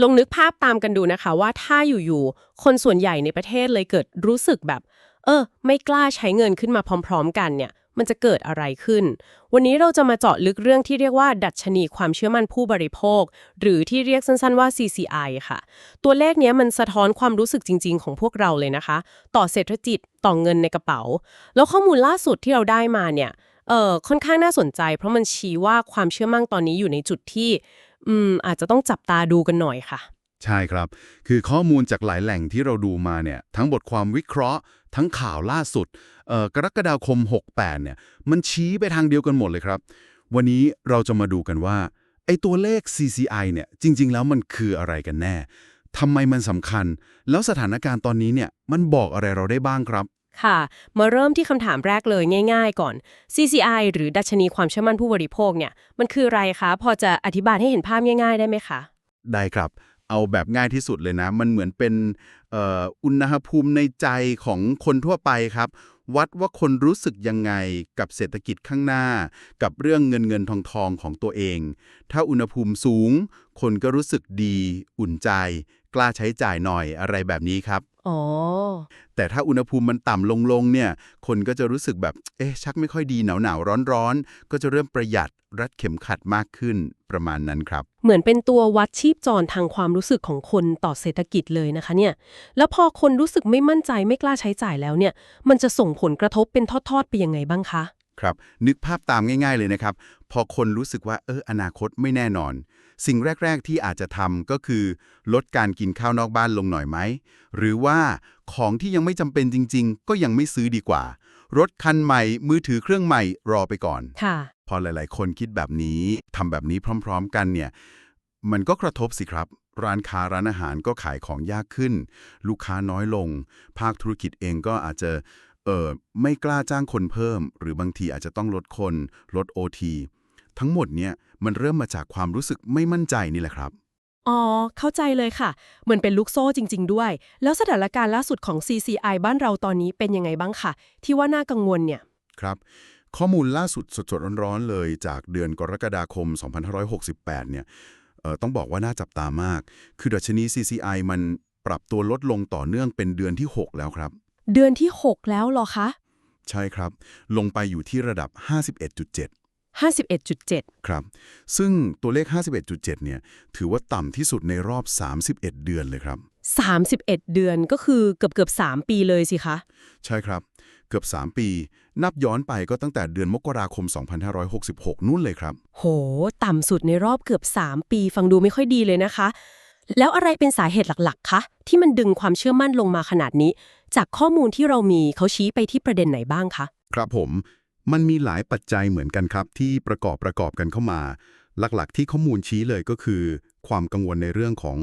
ลองนึกภาพตามกันดูนะคะว่าถ้าอยู่ๆคนส่วนใหญ่ในประเทศเลยเกิดรู้สึกแบบ เออ ไม่กล้าใช้เงินขึ้นมาพร้อม ๆ กันเนี่ย มันจะเกิดอะไรขึ้น วันนี้เราจะมาเจาะลึกเรื่องที่เรียกว่า ดัชนีความเชื่อมั่นผู้บริโภค หรือที่เรียกสั้นๆว่า CCI ค่ะ ตัวเลขนี้มันสะท้อนความรู้สึกจริง ๆ ของพวกเราเลยนะคะ ต่อเศรษฐกิจต่อเงินในกระเป๋า แล้วข้อมูลล่าสุดที่เราได้มาเนี่ยเออค่อนข้างน่าสนใจ เพราะมันชี้ว่าความเชื่อมั่นตอนนี้อยู่ในจุดที่ อืม อาจจะต้องจับตาดูกันหน่อยค่ะ ใช่ครับ คือข้อมูลจากหลายแหล่งที่เราดูมาเนี่ย ทั้งบทความวิเคราะห์ ทั้งข่าวล่าสุดเอ่อกรกฎาคม 68 เนี่ย มันชี้ไปทางเดียวกันหมดเลยครับ วันนี้เราจะมาดูกันว่า ไอ้ตัวเลข CCI เนี่ย จริง ๆ แล้วมันคืออะไรกันแน่ทำไมมันสำคัญ แล้วสถานการณ์ตอนนี้เนี่ย มันบอกอะไรเราได้บ้างครับ ค่ะ มาเริ่มที่คำถามแรกเลยง่าย ๆ ก่อน CCI หรือดัชนีความเชื่อมั่นผู้บริโภคเนี่ยมันคืออะไรคะ พอจะอธิบายให้เห็นภาพง่าย ๆ ได้ไหมคะ ได้ครับ เอาแบบง่ายที่สุดเลยนะ มันเหมือนเป็นอออุณหภูมิในใจของคนทั่วไปครับ วัดว่าคนรู้สึกยังไงกับเศรษฐกิจข้างหน้า กับเรื่องเงินเงินทองทองของตัวเอง ถ้าอุณหภูมิสูง คนก็รู้สึกดี อุ่นใจ กล้าใช้จ่ายหน่อยอะไรแบบนี้ครับ อ๋อ แต่ถ้าอุณหภูมิมันต่ำลงลงเนี่ย คนก็จะรู้สึกแบบ เอ๊ะ ชักไม่ค่อยดีหนาวหนาวร้อนร้อนๆ ก็จะเริ่มประหยัดรัดเข็มขัดมากขึ้นประมาณนั้นครับ เหมือนเป็นตัววัดชีพจรทางความรู้สึกของคนต่อเศรษฐกิจเลยนะคะเนี่ย แล้วพอคนรู้สึกไม่มั่นใจไม่กล้าใช้จ่ายแล้วเนี่ย มันจะส่งผลกระทบเป็นทอดๆไปยังไงบ้างคะ ครับ นึกภาพตามง่าย ๆเลยนะครับ พอคนรู้สึกว่า เอออนาคตไม่แน่นอน สิ่งแรก ๆ ที่อาจจะทำก็คือ ลดการกินข้าวนอกบ้านลงหน่อยไหม หรือว่าของที่ยังไม่จำเป็นจริง ๆ ก็ยังไม่ซื้อดีกว่า รถคันใหม่ มือถือเครื่องใหม่รอไปก่อน ค่ะ พอหลาย ๆ คนคิดแบบนี้ทำแบบนี้พร้อม ๆ กันเนี่ย มันก็กระทบสิครับ ร้านค้าร้านอาหารก็ขายของยากขึ้น ลูกค้าน้อยลง ภาคธุรกิจเองก็อาจจะเออไม่กล้าจ้างคนเพิ่ม หรือบางทีอาจจะต้องลดคน ลด OT ทั้ งหมดเนี่ยมันเริ่มมาจากความรู้สึกไม่มั่นใจนี่แหละครับ อ๋อ เข้าใจเลยค่ะ เหมือนเป็นลูกโซ่จริง ๆ ด้วย แล้วสถานการณ์ล่าสุดของ CCI บ้านเราตอนนี้เป็นยังไงบ้างคะที่ว่าน่ากังวลเนี่ย ครับ ข้อมูลล่าสุดสดๆร้อนๆเลยจากเดือนกรกฎาคม 2568 เนี่ยเอ่อต้องบอกว่าน่าจับตามาก คือดัชนี CCI มันปรับตัวลดลงต่อเนื่องเป็นเดือนที่ 6 แล้วครับ เดือนที่ 6 แล้วเหรอคะ ใช่ครับ ลงไปอยู่ที่ระดับ 51.7 51.7 ครับ ซึ่งตัวเลข 51.7 เนี่ย ถือว่าต่ำที่สุดในรอบ 31 เดือนเลยครับ 31 เดือนก็คือเกือบเกือบ3ปีเลยสิคะ ใช่ครับ เกือบ 3 ปี นับย้อนไปก็ตั้งแต่เดือนมกราคม 2566 นู่นเลยครับ โห ต่ำสุดในรอบเกือบ 3 ปี ฟังดูไม่ค่อยดีเลยนะคะ แล้วอะไรเป็นสาเหตุหลักๆ คะ ที่มันดึงความเชื่อมั่นลงมาขนาดนี้ จากข้อมูลที่เรามีเขาชี้ไปที่ประเด็นไหนบ้างคะ ครับผม มันมีหลายปัจจัยเหมือนกันครับ ที่ประกอบประกอบกันเข้ามา หลักๆ ที่ข้อมูลชี้เลยก็คือ ความกังวลในเรื่องของ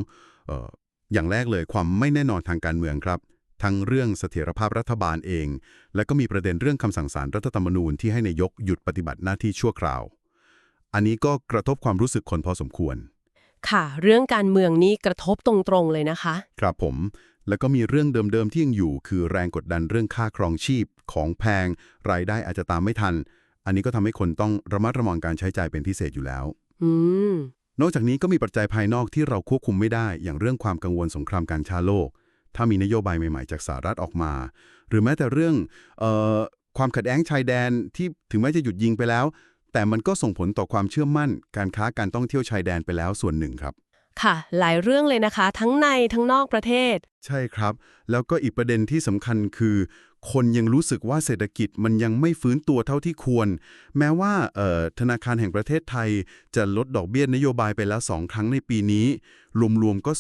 เอออย่างแรกเลยความไม่แน่นอนทางการเมืองครับ ทั้งเรื่องเสถียรภาพรัฐบาลเอง และก็มีประเด็นเรื่องคำสั่งศาลรัฐธรรมนูญที่ให้นายกหยุดปฏิบัติหน้าที่ชั่วคราว อันนี้ก็กระทบความรู้สึกคนพอสมควร ค่ะ เรื่องการเมืองนี่กระทบตรงๆเลยนะคะ ครับผม แล้วก็มีเรื่องเดิมๆที่ยังอยู่ คือแรงกดดันเรื่องค่าครองชีพ ของแพง รายได้อาจจะตามไม่ทัน อันนี้ก็ทำให้คนต้องระมัดระวังการใช้จ่ายเป็นพิเศษอยู่แล้วอนอกจากนี้ก็มีปัจจัยภายนอกที่เราควบคุมไม่ได้ อย่างเรื่องความกังวลสงครามการค้าโลก ถ้ามีนโยบายใหม่ๆจากสหรัฐออกมา หรือแม้แต่เรื่องเออความขัดแย้งชายแดนที่ถึงแม้จะหยุดยิงไปแล้ว แต่มันก็ส่งผลต่อความเชื่อมั่น การค้าการท่องเที่ยวชายแดนไปแล้วส่วนหนึ่งครับ ค่ะ หลายเรื่องเลยนะคะ ทั้งในทั้งนอกประเทศ ใช่ครับ แล้วก็อีกประเด็นที่สำคัญคือ คนยังรู้สึกว่าเศรษฐกิจมันยังไม่ฟื้นตัวเท่าที่ควร แม้ว่าเอ่อธนาคารแห่งประเทศไทยจะลดดอกเบี้ยนโยบายไปแล้ว 2 ครั้งในปีนี้ รวมๆก็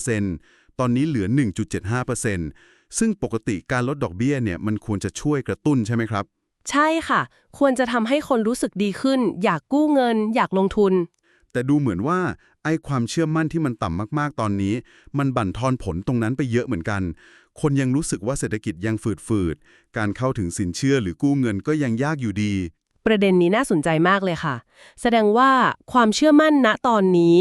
0.5%ตอนนี้เหลือ 1.75%ซึ่งปกติการลดดอกเบี้ยเนี่ยมันควรจะช่วยกระตุ้นใช่ไหมครับ ใช่ค่ะ ควรจะทำให้คนรู้สึกดีขึ้น อยากกู้เงิน อยากลงทุน แต่ดูเหมือนว่าไอ้ความเชื่อมั่นที่มันต่ำมากๆตอนนี้ มันบั่นทอนผลตรงนั้นไปเยอะเหมือนกัน คนยังรู้สึกว่าเศรษฐกิจยังฝืดๆการเข้าถึงสินเชื่อหรือกู้เงินก็ยังยากอยู่ดี ประเด็นนี้น่าสนใจมากเลยค่ะ แสดงว่าความเชื่อมั่นณตอนนี้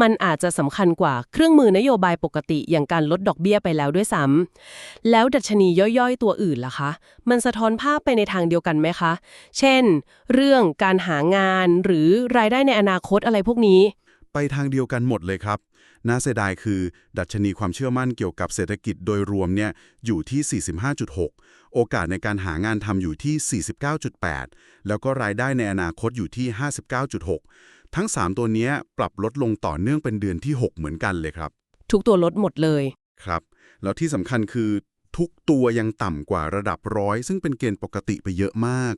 มันอาจจะสำคัญกว่าเครื่องมือนโยบายปกติอย่างการลดดอกเบี้ยไปแล้วด้วยซ้ำแล้วดัชนีย่อยๆ ตัวอื่นล่ะคะ มันสะท้อนภาพไปในทางเดียวกันไหมคะ เช่น เรื่องการหางานหรือรายได้ในอนาคตอะไรพวกนี้ ไปทางเดียวกันหมดเลยครับ น่าเสียดายคือ ดัชนีความเชื่อมั่นเกี่ยวกับเศรษฐกิจโดยรวมเนี่ยอยู่ที่ 45.6 โอกาสในการหางานทำอยู่ที่ 49.8 แล้วก็รายได้ในอนาคตอยู่ที่ 59.6 ทั้ง 3 ตัวเนี้ยปรับลดลงต่อเนื่องเป็นเดือนที่ 6 เหมือนกันเลยครับ ทุกตัวลดหมดเลย ครับ แล้วที่สำคัญคือทุกตัวยังต่ำกว่าระดับร้อย ซึ่งเป็นเกณฑ์ปกติไปเยอะมาก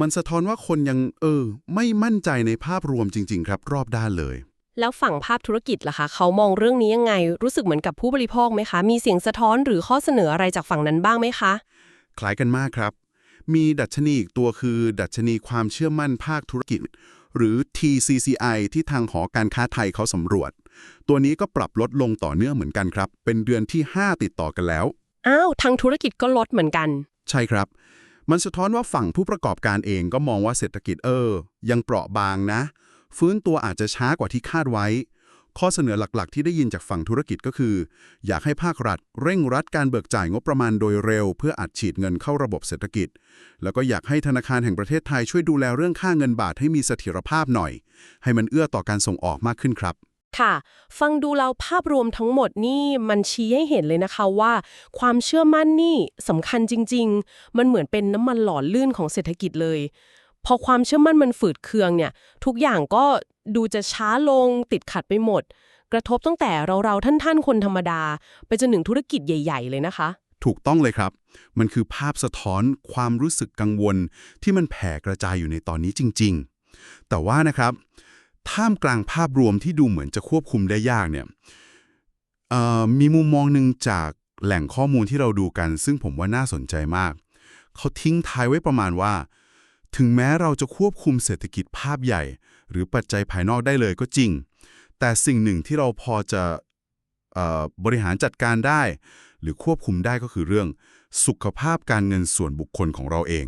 มันสะท้อนว่าคนยังเออ ไม่มั่นใจในภาพรวมจริง ๆ ครับ รอบด้านเลย แล้วฝั่งภาพธุรกิจล่ะคะเขามองเรื่องนี้ยังไง รู้สึกเหมือนกับผู้บริโภคไหมคะ มีเสียงสะท้อนหรือข้อเสนออะไรจากฝั่งนั้นบ้างไหมคะ คล้ายกันมากครับ มีดัชนีอีกตัวคือ ดัชนีความเชื่อมั่นภาคธุรกิจ หรือ TCCI ที่ทางหอการค้าไทยเขาสำรวจ ตัวนี้ก็ปรับลดลงต่อเนื่องเหมือนกันครับ เป็นเดือนที่ 5 ติดต่อกันแล้วอ้าวทางธุรกิจก็ลดเหมือนกัน ใช่ครับ มันสะท้อนว่าฝั่งผู้ประกอบการเองก็มองว่าเศรษฐกิจเออ ยังเปราะบางนะ ฟื้นตัวอาจจะช้ากว่าที่คาดไว้ ข้อเสนอหลักๆ ที่ได้ยินจากฝั่งธุรกิจก็คือ อยากให้ภาครัฐ เร่งรัดการเบิกจ่ายงบประมาณโดยเร็ว เพื่ออัดฉีดเงินเข้าระบบเศรษฐกิจ แล้วก็อยากให้ธนาคารแห่งประเทศไทยช่วยดูแลเรื่องค่าเงินบาทให้มีเสถียรภาพหน่อย ให้มันเอื้อต่อการส่งออกมากขึ้นครับค่ะ ฟังดูแล้วภาพรวมทั้งหมดนี่มันชี้ให้เห็นเลยนะคะว่า ความเชื่อมั่นนี่สำคัญจริง ๆ มันเหมือนเป็นน้ำมันหล่อลื่นของเศรษฐกิจเลย พอความเชื่อมั่นมันฝืดเคืองเนี่ย ทุกอย่างก็ดูจะช้าลงติดขัดไปหมด กระทบตั้งแต่เราๆท่านๆ คนธรรมดา ไปจนถึงธุรกิจใหญ่ ๆ เลยนะคะ ถูกต้องเลยครับ มันคือภาพสะท้อนความรู้สึกกังวล ที่มันแผ่กระจายอยู่ในตอนนี้จริง ๆ แต่ว่านะครับท่ามกลางภาพรวมที่ดูเหมือนจะควบคุมได้ยากเนี่ยมีมุมมองหนึ่งจากแหล่งข้อมูลที่เราดูกัน ซึ่งผมว่าน่าสนใจมาก เขาทิ้งท้ายไว้ประมาณว่า ถึงแม้เราจะควบคุมเศรษฐกิจภาพใหญ่ หรือปัจจัยภายนอกได้เลยก็จริง แต่สิ่งหนึ่งที่เราพอจะเอ่อบริหารจัดการได้ หรือควบคุมได้ก็คือเรื่อง สุขภาพการเงินส่วนบุคคลของเราเอง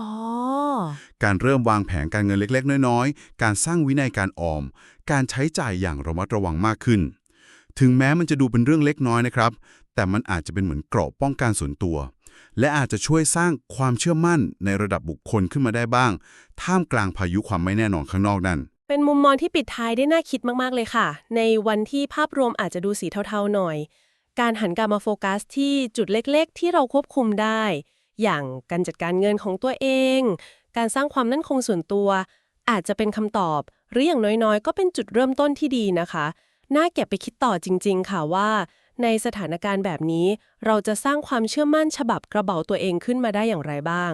อ๋อการเริ่มวางแผนการเงินเล็ก ๆ น้อยๆ การสร้างวินัยการออม การใช้จ่ายอย่างระมัดระวังมากขึ้น ถึงแม้มันจะดูเป็นเรื่องเล็กน้อยนะครับ แต่มันอาจจะเป็นเหมือนเกราะป้องกันส่วนตัว และอาจจะช่วยสร้างความเชื่อมั่นในระดับบุคคลขึ้นมาได้บ้าง ท่ามกลางพายุความไม่แน่นอนข้างนอกนั่นเป็นมุมมองที่ปิดท้ายได้น่าคิดมากๆเลยค่ะ ในวันที่ภาพรวมอาจจะดูสีเทาๆหน่อย การหันกลับมาโฟกัสที่จุดเล็กๆ ที่เราควบคุมได้ อย่างการจัดการเงินของตัวเอง การสร้างความมั่นคงส่วนตัว อาจจะเป็นคำตอบ หรืออย่างน้อยๆ ก็เป็นจุดเริ่มต้นที่ดีนะคะ น่าเก็บไปคิดต่อจริง ๆ ค่ะว่า ในสถานการณ์แบบนี้ เราจะสร้างความเชื่อมั่นฉบับกระเป๋าตัวเองขึ้นมาได้อย่างไรบ้าง